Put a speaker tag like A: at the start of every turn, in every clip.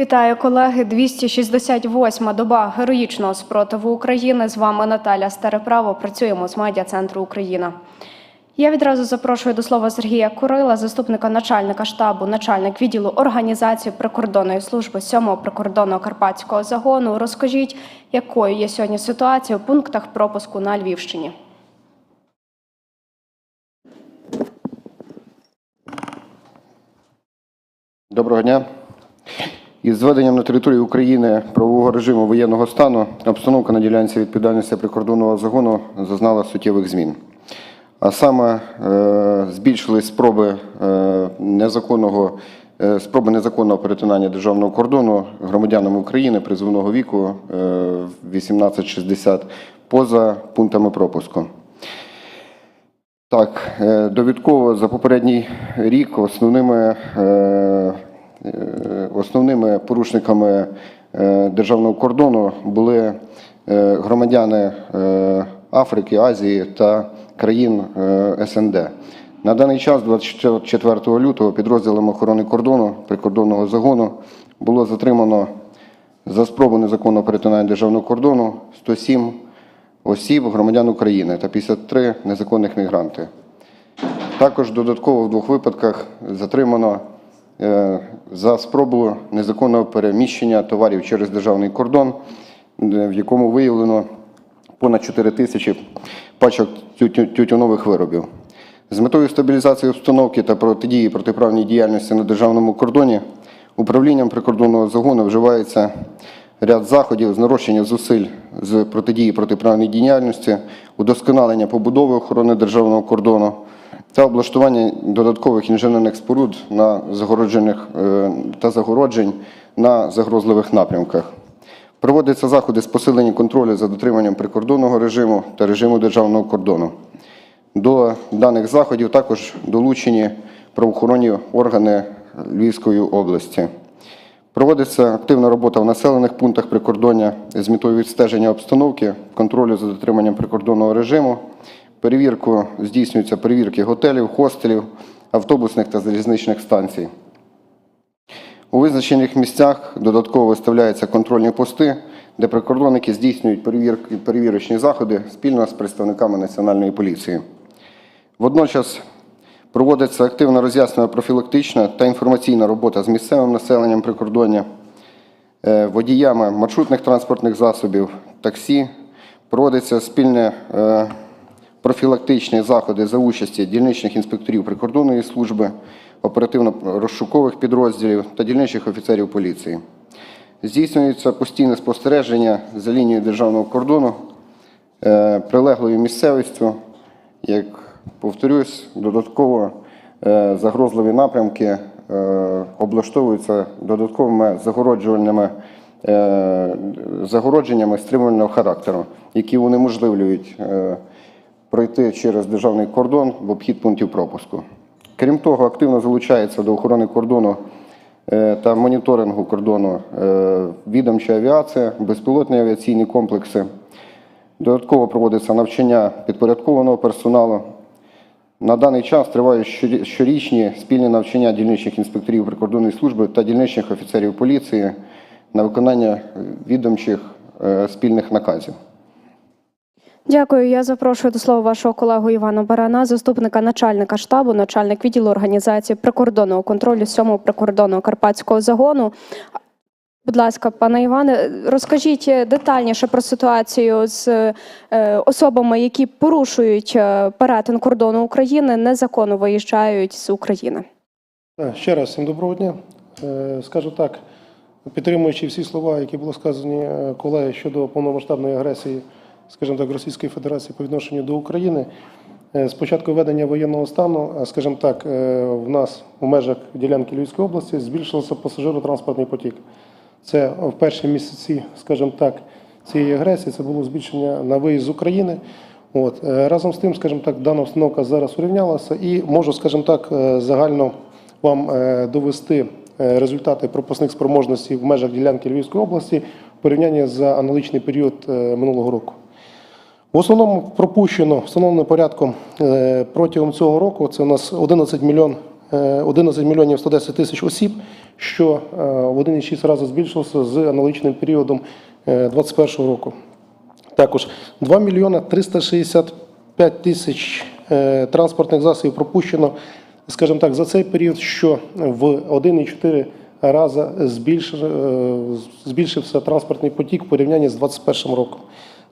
A: Вітаю колеги. 268-ма доба героїчного спротиву України. З вами Наталя Стареправо. Працюємо з медіа центру Україна. Я відразу запрошую до слова Сергія Курила, заступника начальника штабу, начальник відділу організації прикордонної служби 7-го прикордонного карпатського загону. Розкажіть, якою є сьогодні ситуація у пунктах пропуску на Львівщині.
B: Доброго дня. Із введенням на території України правового режиму воєнного стану обстановка на ділянці відповідальності прикордонного загону зазнала суттєвих змін. А саме е, збільшились спроби е, незаконного е, спроби незаконного перетинання державного кордону громадянами України призовного віку е, 1860 поза пунктами пропуску. Так, довідково за попередній рік основними, основними порушниками е, державного кордону були е, громадяни е, Африки, Азії та країн е, СНД. На даний час, 24 лютого, підрозділом охорони кордону прикордонного загону було затримано за спробу незаконного перетинання державного кордону 107 осіб, громадян України та 53 незаконних мігранти. Також додатково в двох випадках затримано е, за спробу незаконного переміщення товарів через державний кордон, е, в якому виявлено понад 4 тисячі пачок тютюнових виробів. З метою стабілізації обстановки та протидії протиправній діяльності на державному кордоні управлінням прикордонного загону вживається ряд заходів з нарощення зусиль з протидії протиправній діяльності, удосконалення побудови охорони державного кордону та облаштування додаткових інженерних споруд на загороджених е, та загороджень на загрозливих напрямках. Проводяться заходи з посилення контролю за дотриманням прикордонного режиму та режиму державного кордону. До даних заходів також долучені правоохоронні органи Львівської області. Проводиться активна робота в населених пунктах прикордоння з метою відстеження обстановки, контролю за дотриманням прикордонного режиму. Перевірку здійснюються перевірки готелів, хостелів, автобусних та залізничних станцій. У визначених місцях додатково виставляються контрольні пости, де прикордонники здійснюють перевірки, перевірочні заходи спільно з представниками Національної поліції. Водночас проводиться активна роз'яснена профілактична та інформаційна робота з місцевим населенням прикордоння, е, водіями маршрутних транспортних засобів, таксі. Проводяться спільні е, профілактичні заходи за участі дільничних інспекторів прикордонної служби, оперативно-розшукових підрозділів та дільничих офіцерів поліції. Здійснюється постійне спостереження за лінією державного кордону, е, прилеглою місцевістю, як повторюсь, додатково е, загрозливі напрямки е, облаштовуються додатковими загороджувальними загородженнями стримувального характеру, які унеможливлюють пройти через державний кордон в обхід пунктів пропуску. Крім того, активно залучається до охорони кордону е, та моніторингу кордону е, відомча авіація, безпілотні авіаційні комплекси. Додатково проводиться навчання підпорядкованого персоналу. На даний час тривають щорічні спільні навчання дільничних інспекторів прикордонної служби та дільничних офіцерів поліції на виконання е, відомчих спільних наказів.
A: Дякую. Я запрошую до слова вашого колегу Івана Барана, заступника начальника штабу, начальник відділу організації прикордонного контролю 7-го прикордонного карпатського загону. Будь ласка, пане Іване, розкажіть детальніше про ситуацію з е, особами, які порушують е, перетин кордону України, незаконно виїжджають з України.
C: Ще раз всім доброго дня. Е, Скажу так, підтримуючи всі слова, які були сказані е, колеги щодо повномасштабної агресії, скажімо так, Російської Федерації по відношенню до України. е, З початку введення воєнного стану, е, скажімо так, е, в нас у межах ділянки Львівської області збільшився пасажиротранспортний потік. Це в перші місяці, скажімо так, цієї агресії це було збільшення на виїзд з України. От разом з тим, скажімо так, дана обстановка зараз урівнялася, і можу, скажімо так, загально вам довести результати пропускних спроможностей в межах ділянки Львівської області в порівнянні за аналогічний період минулого року. В основному пропущено встановленим порядком е, протягом цього року це у нас 11 мільйон. е, 11 мільйонів 110 тисяч осіб, що е, в 1,6 рази збільшився з аналогічним періодом 2021 року. Також 2 мільйона 365 тисяч е, транспортних засобів пропущено, скажімо так, за цей період, що в 1,4 рази е, збільшився транспортний потік в порівнянні з 2021 роком.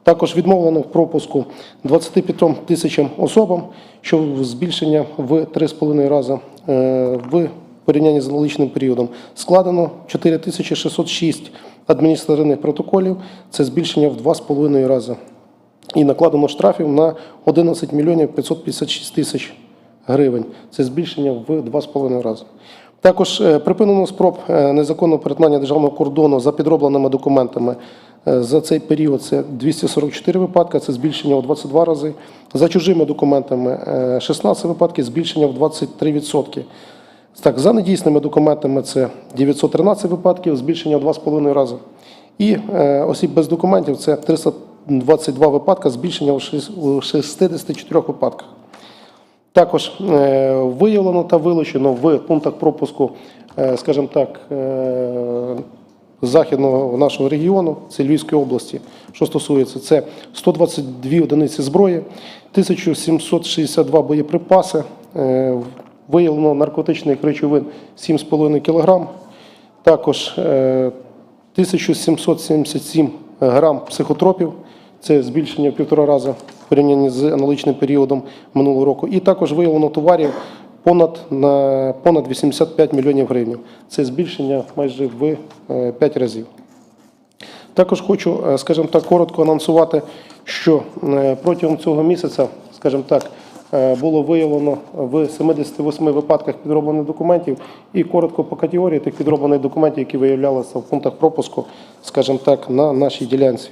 C: Також відмовлено в пропуску 25 тисячам особам, що збільшення в 3,5 рази е, в порівнянні з аналогічним періодом. Складено 4606 адміністративних протоколів, це збільшення в 2,5 рази. І накладено штрафів на 11 мільйонів 556 тисяч гривень. Це збільшення в 2,5 рази. Також е, припинено спроб е, незаконного перетинання державного кордону за підробленими документами. Е, За цей період це 244 випадки, це збільшення в 22 рази. За чужими документами е, 16 випадків, збільшення в 23%. Так, за недійсними документами це 913 випадків, збільшення в 2,5 рази. І е, осіб без документів це 322 випадки, збільшення у 64 випадках. Також е, виявлено та вилучено в пунктах пропуску, е, скажімо так, е, західного нашого регіону, це Львівської області, що стосується, це 122 одиниці зброї, 1762 боєприпаси, е, виявлено наркотичних речовин 7,5 кг, також е, 1777 грам психотропів, це збільшення в півтора рази порівнянні з аналогічним періодом минулого року. І також виявлено товарів понад, на понад 85 мільйонів гривень. Це збільшення майже в 5 разів. Також хочу, е, скажімо так, коротко анонсувати, що е, протягом цього місяця, скажімо так, е, було виявлено в 78 випадках підроблених документів і коротко по категорії тих підроблених документів, які виявлялися в пунктах пропуску, скажімо так, на нашій ділянці.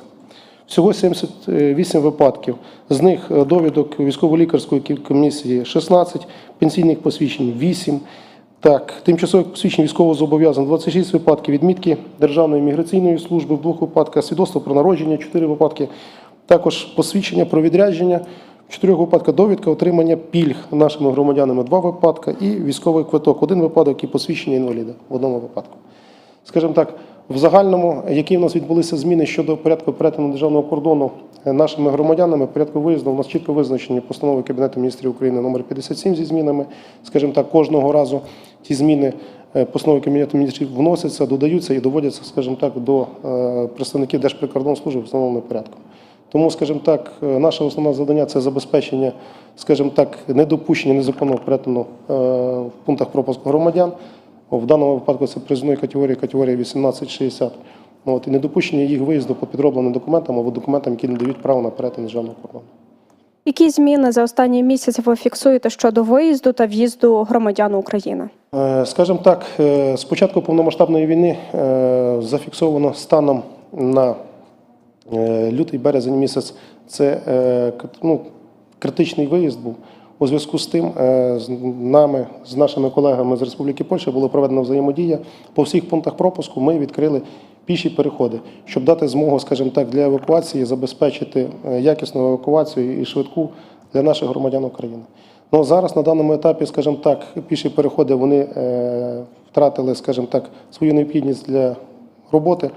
C: Всього 78 випадків. З них е, довідок військово-лікарської комісії 16, пенсійних посвідчень 8. Так, тимчасових посвідчень військового зобов'язань 26 випадків, відмітки Державної міграційної служби в двох випадках, свідоцтво про народження 4 випадки, також посвідчення про відрядження в 4 випадках, довідка отримання пільг нашими громадянами 2 випадки і військовий квиток 1 випадок і посвідчення інваліда в одному випадку скажімо так, в загальному, які в нас відбулися зміни щодо порядку перетину державного кордону е, нашими громадянами, порядку виїзду, у нас чітко визначені постанови Кабінету міністрів України номер 57 зі змінами. Скажімо так, кожного разу ті зміни е, постанови Кабінету міністрів вносяться, додаються і доводяться, скажімо так, до е, представників Держприкордонслужби встановленим порядком. Тому, скажімо так, наше основне завдання це забезпечення, скажімо так, недопущення незаконного перетину в пунктах пропуску громадян. В даному випадку це призовної категорії, категорія 1860. Ну, От, і недопущення їх виїзду по підробленим документам або документам, які не дають права на перетин державного кордону.
A: Які зміни за останній місяць ви фіксуєте щодо виїзду та в'їзду громадян України?
C: Е, Скажімо так, е, з початку повномасштабної війни е, зафіксовано станом на лютий березень місяць. Це ну, критичний виїзд був. У зв'язку з тим е, з нами, з нашими колегами з Республіки Польща, було проведено взаємодія. По всіх пунктах пропуску ми відкрили піші переходи, щоб дати змогу, скажімо так, для евакуації забезпечити е, якісну евакуацію і швидку для наших громадян України. Ну зараз на даному етапі, скажімо так, піші переходи вони е, втратили, скажімо так, свою необхідність для роботи.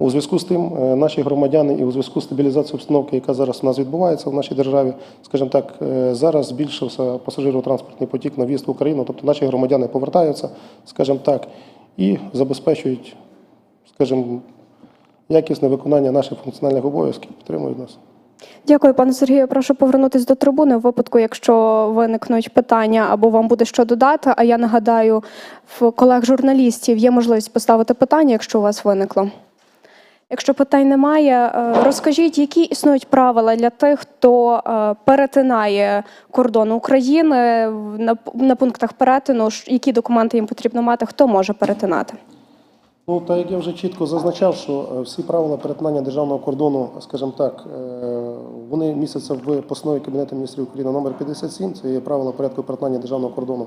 C: У зв'язку з тим, е, наші громадяни і у зв'язку з стабілізацією обстановки, яка зараз у нас відбувається в нашій державі, скажімо так, е, зараз збільшився пасажиро-транспортний потік на в'їзд в Україну, тобто наші громадяни повертаються, скажімо так, і забезпечують, скажімо, якісне виконання наших функціональних обов'язків, підтримують нас.
A: Дякую, пане Сергію. Прошу повернутись до трибуни в випадку, якщо виникнуть питання або вам буде що додати. А я нагадаю, в колег журналістів є можливість поставити питання, якщо у вас виникло. Якщо питань немає, е, розкажіть, які існують правила для тих, хто е, перетинає кордон України на, пунктах перетину, які документи їм потрібно мати, хто може перетинати?
C: Ну, так як я вже чітко зазначав, що е, всі правила перетинання державного кордону, скажімо так, вони містяться в постанові Кабінету міністрів України номер 57, це є правила порядку перетинання державного кордону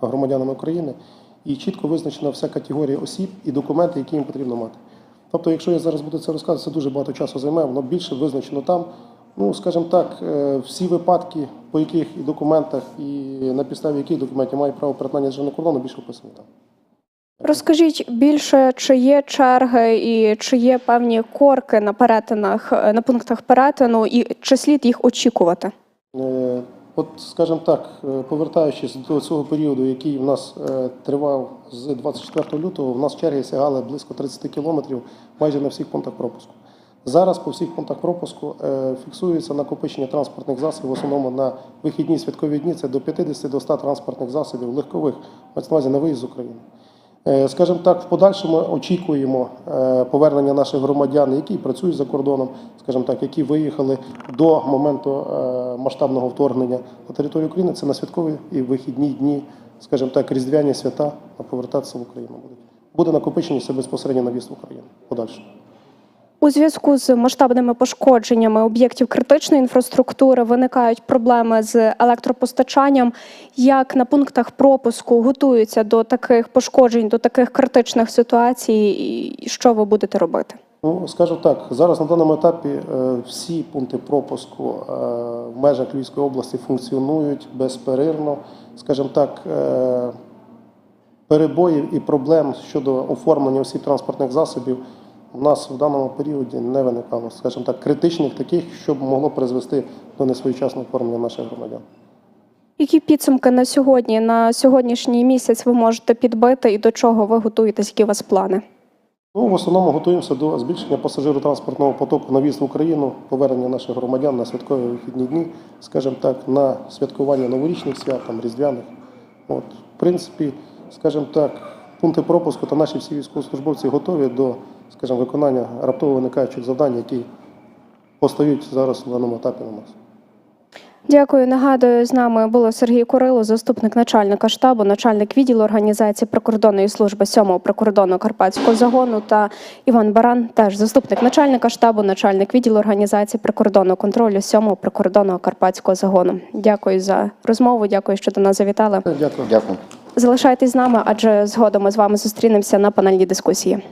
C: громадянами України, і чітко визначена вся категорія осіб і документи, які їм потрібно мати. Тобто, якщо я зараз буду це розказувати, це дуже багато часу займе, воно більше визначено там. Ну, скажімо так, е, всі випадки, по яких і документах, і на підставі яких документів мають право перетинання державного кордону, більше описані там.
A: Розкажіть більше, чи є черги і чи є певні корки на перетинах е, на пунктах перетину, і чи слід їх очікувати?
C: Е, От, скажімо так, е, повертаючись до цього періоду, який в нас е, тривав з 24 лютого, в нас черги сягали близько 30 кілометрів майже на всіх пунктах пропуску. Зараз по всіх пунктах пропуску е, фіксується накопичення транспортних засобів, в основному на вихідні святкові дні це до 50 до 100 транспортних засобів легкових, мається на увазі на виїзд з України. Е, Скажімо так, в подальшому очікуємо е, повернення наших громадян, які працюють за кордоном, скажімо так, які виїхали до моменту е, масштабного вторгнення на територію України. Це на святкові і вихідні дні, скажімо так, різдвяні свята, повертатися в Україну будуть. Буде накопичення це безпосередньо на в'їзд в Україну. Подальше.
A: У зв'язку з масштабними пошкодженнями об'єктів критичної інфраструктури виникають проблеми з електропостачанням. Як на пунктах пропуску готуються до таких пошкоджень, до таких критичних ситуацій, і що ви будете робити?
C: Ну, скажу так, зараз на даному етапі е, всі пункти пропуску е, в межах Львівської області функціонують безперервно. Скажімо так, е, перебоїв і проблем щодо оформлення осіб транспортних засобів у нас в даному періоді не виникало, скажімо так, критичних таких, щоб могло призвести до несвоєчасного оформлення наших громадян.
A: Які підсумки на сьогодні, на сьогоднішній місяць ви можете підбити і до чого ви готуєтесь? Які у вас плани?
C: Ну, в основному готуємося до збільшення пасажиротранспортного потоку на в'їзд в Україну, повернення наших громадян на святкові вихідні дні, скажімо так, на святкування новорічних свят, там, різдвяних. От, в принципі, скажімо так, пункти пропуску та наші всі військовослужбовці готові до, скажімо, виконання раптово виникаючих завдань, які постають зараз на даному етапі на нас.
A: Дякую. Нагадую, з нами було Сергій Курило, заступник начальника штабу, начальник відділу організації прикордонної служби 7-го прикордонного карпатського загону та Іван Баран, теж заступник начальника штабу, начальник відділу організації прикордонного контролю 7-го прикордонного карпатського загону. Дякую за розмову. Дякую, що до нас завітали.
C: Дякую.
B: Дякую.
A: Залишайтесь з нами, адже згодом ми з вами зустрінемося на панельній дискусії.